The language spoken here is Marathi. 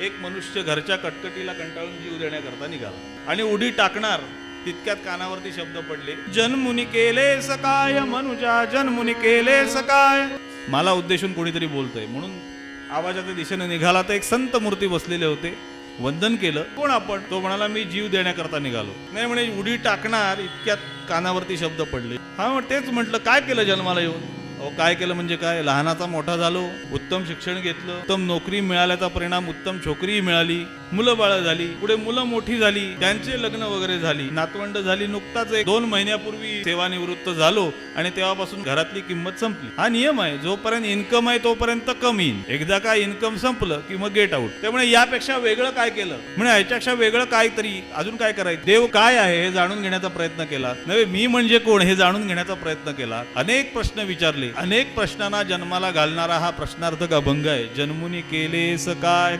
एक मनुष्य घरच्या कटकटीला कंटाळून जीव देण्याकरता निघाला. आणि उडी टाकणार तितक्यात कानावरती शब्द पडले जन्मुनी केले सकाय मनुजा जन्मुनी केले सकाय. मला उद्देशून कोणीतरी बोलतंय. म्हणून आवाजाच्या दिशेने निघाला तर एक संत मूर्ती बसलेले होते. वंदन केलं. कोण आपण? तो म्हणाला मी जीव देण्याकरता निघालो. नाही म्हणे उडी टाकणार इतक्यात कानावरती शब्द पडले. हा तेच म्हटलं काय केलं जन्माला येऊन? अहो काय केलं म्हणजे काय? लहानाचा मोठा झालो उत्तम शिक्षण घेतलं उत्तम नोकरी मिळाल्याचा परिणाम उत्तम छोकरीही मिळाली मुलं बाळ झाली पुढे मुलं मोठी झाली त्यांचे लग्न वगैरे झाली नातवंड झाली नुकताच एक दोन महिन्यापूर्वी सेवानिवृत्त झालो आणि तेव्हापासून घरातली किंमत संपली. हा नियम आहे जोपर्यंत इन्कम आहे तोपर्यंत कमी येईल एकदा काय इन्कम संपलं की मग गेट आउट त्यामुळे यापेक्षा वेगळं काय केलं? म्हणजे याच्यापेक्षा वेगळं काय तरी अजून काय करायचं? देव काय आहे हे जाणून घेण्याचा प्रयत्न केला. नव्हे मी म्हणजे कोण हे जाणून घेण्याचा प्रयत्न केला. अनेक प्रश्न विचारले. अनेक प्रश्नांना जन्माला घालणारा हा प्रश्नार्थक अभंग आहे. जन्मुनी केलेस काय